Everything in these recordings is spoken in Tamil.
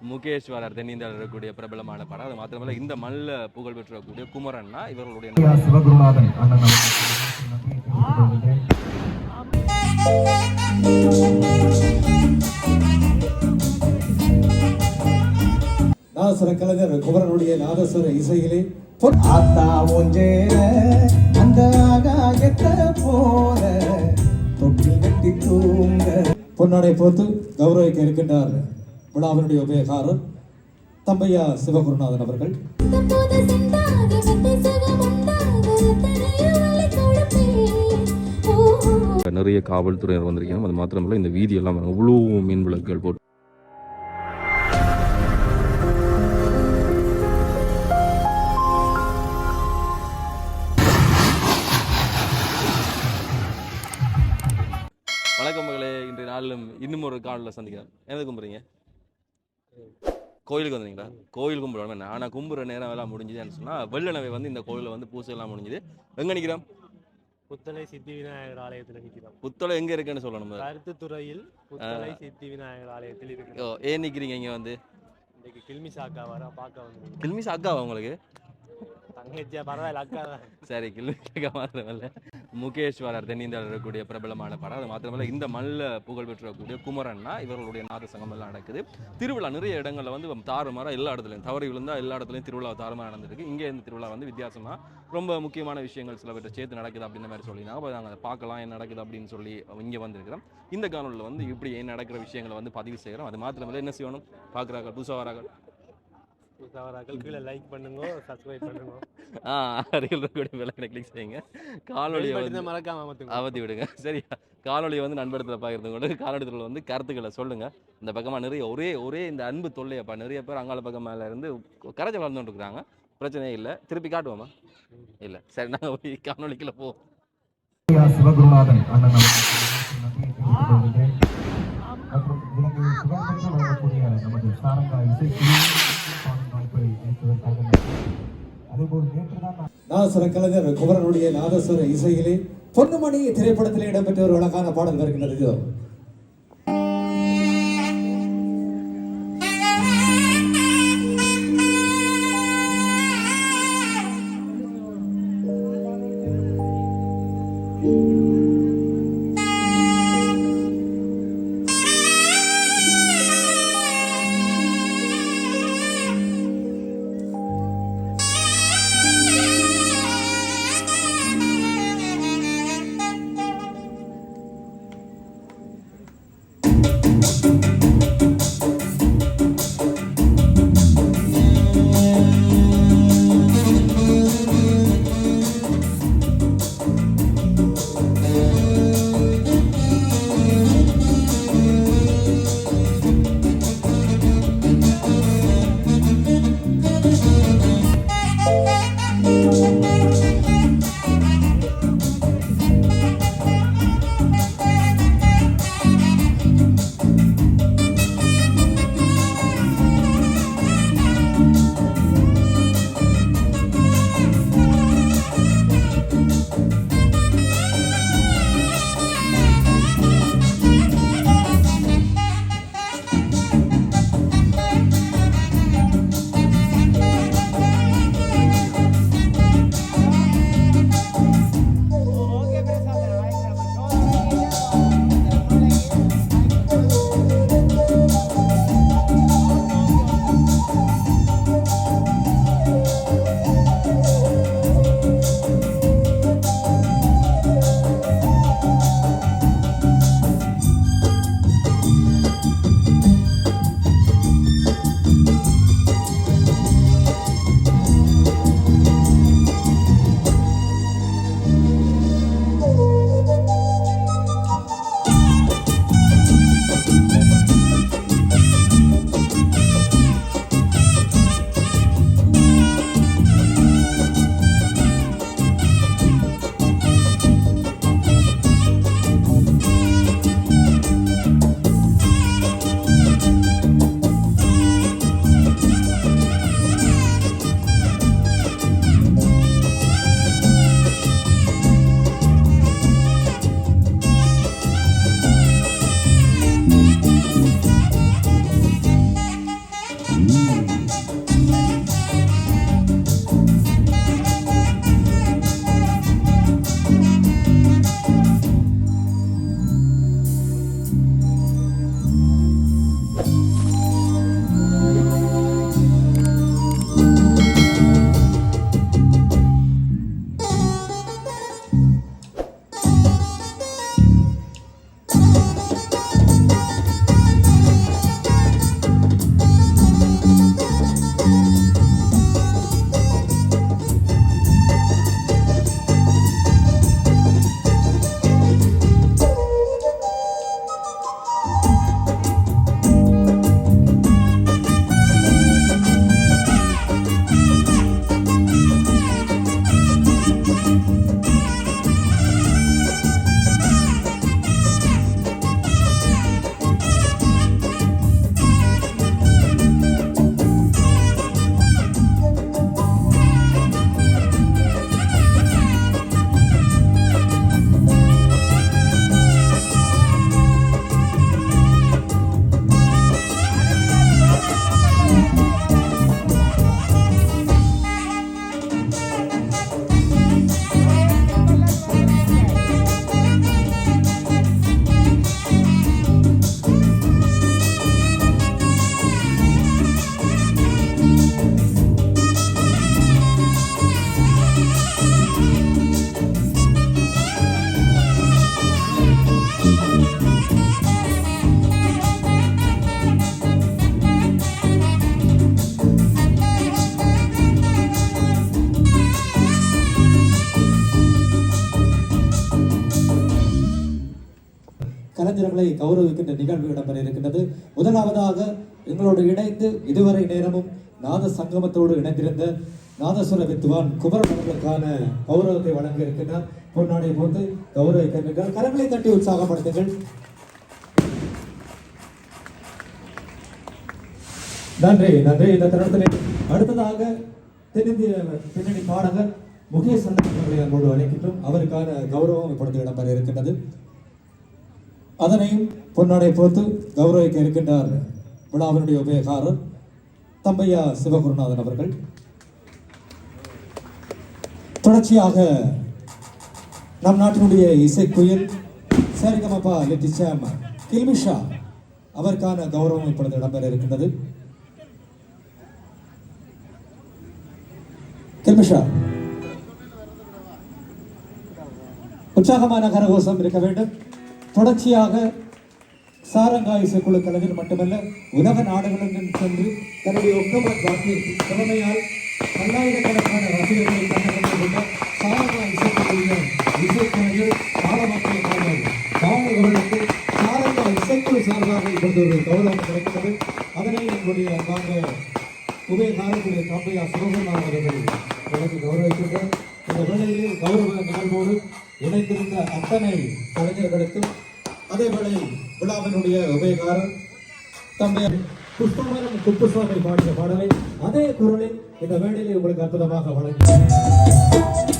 முகேஸ்வரர் தென்னிந்தியாவில் இருக்கக்கூடிய பிரபலமான படம். அது மாத்திரமல்ல இந்த மண்ணில் புகழ் பெற்றக்கூடிய குமரன்னா இவர்களுடைய சிவகுருநாதன் நாதஸ்வர கலைஞர் குமரனுடைய நாதஸ்வர இசையிலே ஆத்தா ஒஞ்சேல அந்த ஆகாயத்தை போல தொட்டி கட்டி தூங்க பொன்னாடை போத்து கௌரவிக்க இருக்கின்றார் விழாவினுடைய உபயகாரர் தம்பையா சிவகுருநாதன் அவர்கள். நிறைய காவல்துறையினர் வந்திருக்காங்க. அது மாத்திரமல்ல இந்த வீதி எல்லாம் அவ்வளோ மீன் விளக்குகள் போட்டு. வணக்கம் மகளே. இன்றைய நாளிலும் இன்னும் ஒரு காலில் சந்திக்கிறேன் என்னது கும்புறீங்க? கோயிலுக்கு வந்தீங்களா? கோயில் கும்பிடுவோம் ஆனால் கும்புற நேரம் எல்லாம் முடிஞ்சுதுன்னு சொன்னால் வெள்ளனவை வந்து இந்த கோயிலில் வந்து பூசை எல்லாம் முடிஞ்சுது. எங்கே நிற்கிறோம் புத்தளை சித்தி விநாயகர் ஆலயத்தில் நிற்கிறோம் புத்தளை எங்கே இருக்குன்னு சொல்லணும். கருத்துத்துறையில் புத்தளை சித்தி விநாயகர் ஆலயத்தில் ஓ இருக்கிறோம். ஏன் நிற்கிறீங்க இங்கே வந்து? இன்னைக்கு கில்மி சாக்கா வர பார்க்க வந்து கில்மிஸ் அக்காவா உங்களுக்கு? தங்கச்சியா? பரவாயில்ல அக்கா தான். சரி கில்மிஸ் மாத்திரமல்ல. முகேஸ்வரர் தென்னிந்தியாவில் இருக்கக்கூடிய பிரபலமான படம். அது மாத்திரமல்ல இந்த மண்ணில் புகழ் பெற்றக்கூடிய குமரன்னா இவர்களுடைய நாத சங்கம் எல்லாம் நடக்குது. திருவிழா நிறைய இடங்களில் வந்து தாறுமாறாக எல்லா இடத்துலையும் தவறி விழுந்தா எல்லா இடத்துலையும் திருவிழா தாறுமாறாக நடந்திருக்கு. இங்கே இந்த திருவிழா வந்து வித்தியாசமாக ரொம்ப முக்கியமான விஷயங்கள் சில பேர் சேர்த்து நடக்குது அப்படின்ற மாதிரி சொல்லி அப்போ நாங்கள் பார்க்கலாம் என்ன நடக்குது அப்படின்னு சொல்லி இங்கே வந்திருக்கிறோம். இந்த காணொலியில் வந்து இப்படி என்ன நடக்கிற விஷயங்களை வந்து பதிவு செய்கிறோம் அது மாத்திரமல்ல என்ன செய்யணும்? பார்க்குறாங்க புதுசாக வராங்க புதுசாக கீழே லைக் பண்ணுங்க சப்ஸ்கிரைப் பண்ணுங்க. ஆ அருகில் இருக்கக்கூடிய கிளிக் செய்யுங்க. காணொலியை வந்து மறக்காம அமர்த்துங்க அவதி விடுங்க. சரியா? காணொலியை வந்து நண்படத்தில் பகிர்ந்து கொண்டு காணொலியில் வந்து கருத்துக்களை சொல்லுங்க. இந்த பக்கமாக நிறைய ஒரே ஒரே இந்த அன்பு தொல்லையப்பா நிறைய பேர் அங்காள பக்கம் மேலே இருந்து கரைச்சி வளர்ந்துட்டு இருக்கிறாங்க பிரச்சனையே இல்லை. திருப்பி காட்டுவோமா? இல்லை. சரி நாங்கள் போய் காணொலிக்குள்ள போ. ஐயா சிவகுருநாதன் அண்ணன் மற்றும் வழங்கக்கூடிய நமது சாரங்கா இசைக்குழு நாதஸ்வர கலைஞர் குமரனுடைய நாதஸ்வர இசையிலே பொன்னுமணி திரைப்படத்திலே இடம்பெற்ற ஒரு அழகான பாடல் வருகின்றது இதோ. கௌரவிக்கின்ற நிகழ்வு இடம்பெற இருக்கின்றது. முதலாவதாக எங்களோடு இணைந்து இதுவரை நேரமும் நாத சங்கமத்தோடு இணைந்திருந்த நாதஸ்வர வித்வான் குமரன் அவர்களுக்கான கௌரவத்தை வழங்க இருக்கின்றார். பொன்னாடை போட்டு கௌரவிக்கின்றார். கரங்களை தட்டி உற்சாகப்படுத்துங்கள். நன்றி நன்றி. இந்த தருணத்தில் அடுத்ததாக தென்னிந்திய பின்னணி பாடகர் முகேஷ் அவர்களை அன்போடு அழைக்கின்றோம். அவருக்கான கௌரவம் இப்பொழுது இடம்பெற இருக்கின்றது. அதனையும் பொன்னாடை போர்த்து கௌரவிக்க இருக்கின்றார் விழாவினுடைய உபயகாரர் தம்பையா சிவகுருநாதன் அவர்கள். தொடர்ச்சியாக நம் நாட்டினுடைய இசைக்குயில் சரிகமப்பா லெட்டிச்சாம் கில்மிஷா அவருக்கான கௌரவம் இப்பொழுது இடம்பெற இருக்கின்றது. கில்மிஷா உற்சாகமான கரகோஷம் இருக்க வேண்டும். தொடர்ச்சியாக சாரங்கா இசைக்குழு கலைஞர் மட்டுமல்ல உலக நாடுகளுடன் சென்று தன்னுடைய ஒக்டோபர் பாக்கி திறமையால் பல்லாயிரக்கணக்கான ரசிகர்களை கண்டறிந்து சாரங்காய் சாரங்கா இசைக்குழுவினர் இசைக்கலைஞர் பாலமாக்கிய கலைஞர் பால அவர்களுக்கு சாரங்கா இசைக்குழு சார்பாக இப்பொழுது ஒரு கௌரவம் கிடைக்கிறது. அதனை எங்களுடைய நாங்கள் உபயகாரத்துடைய தம்பையா சிவகுமார் அவர்கள் எனக்கு கௌரவிக்கின்ற இந்த வேளையிலே கௌரவ நிகழ்வோடு இணைந்திருந்த அத்தனை கலைஞர்களுக்கும் அதே விழாவினுடைய உபயகாரர் தம்பி புஷ்பமரம் குப்புசாமி பாடிய பாடலை அதே குரலில் இந்த வேளையிலே உங்களுக்கு அற்புதமாக வழங்கினார்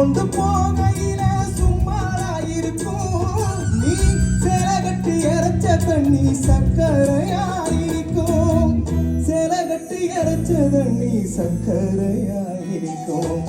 கொண்டு போகையில சும்மாராயிருக்கும் நீ சில கட்டி இறைச்ச தண்ணி சக்கரையாயிருக்கும் சில கட்டி இறைச்ச தண்ணி சக்கரையாயிருக்கும்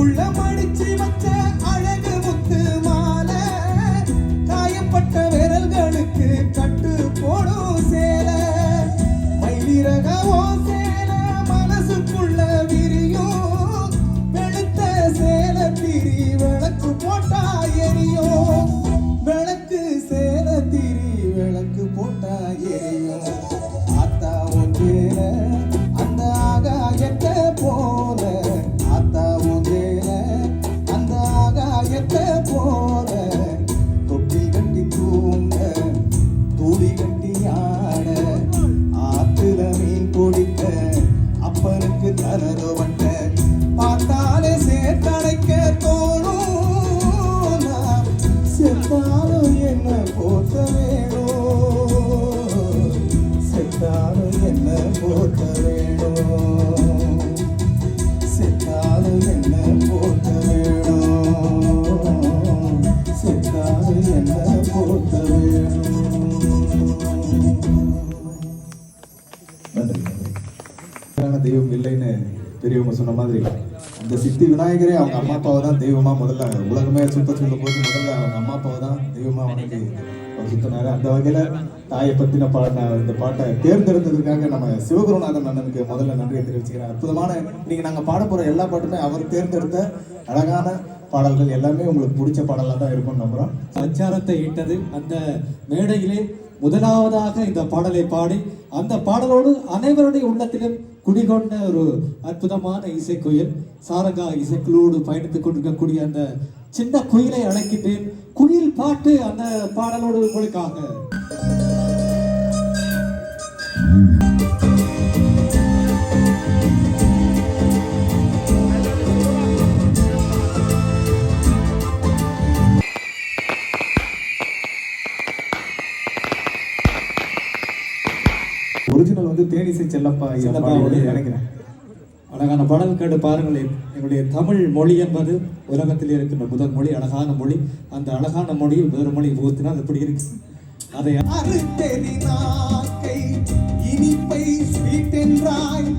பொட்டிக்குள்ள மாதிரி. அந்த சித்தி விநாயகரே அவங்க அம்மா அப்பாவை தான் தெய்வமா முதல்ல உலகமே சுத்த சொல்லும் போது முதல்ல அவங்க அம்மா அப்பாவை தான் தெய்வமா வணங்கி அவர் சுத்தினாரு. அந்த வகையில தாயை பத்தின பாடின இந்த பாட்டை தேர்ந்தெடுத்ததுக்காக நம்ம சிவகுருநாதன் அண்ணனுக்கு முதல்ல நன்றியை தெரிவிச்சுக்கிறேன். அற்புதமான நீங்கள் நாங்க பாட போற எல்லா பாட்டுமே அவர் தேர்ந்தெடுத்த அழகான பாடல்கள் எல்லாமே உங்களுக்கு பிடிச்ச பாடலாக தான் இருக்கும்னு நம்புறோம். சஞ்சாரத்தை இட்டது அந்த மேடையிலே முதலாவதாக இந்த பாடலை பாடி அந்த பாடலோடு அனைவருடைய உள்ளத்திலும் குடிகொண்ட ஒரு அற்புதமான இசைக்குயில் சாரங்கா இசைக்குழுவோடு பயணித்துக் கொண்டிருக்கக்கூடிய அந்த சின்ன குயிலை அழைக்கின்றேன். குயில் பாட்டு அந்த பாடலோடு உங்களுக்காக. தேனிசை செல்லப்பா செல்லப்பா. நினைக்கிறேன் அழகான பாடல் கேட்டு பாருங்களேன். எங்களுடைய தமிழ் மொழி என்பது உலகத்தில் இருக்கின்ற முதல் மொழி அழகான மொழி. அந்த அழகான மொழி வேறு மொழி ஊத்தினால் எப்படி இருக்கு? அதை இனிப்பை ஸ்வீட் என்றாய்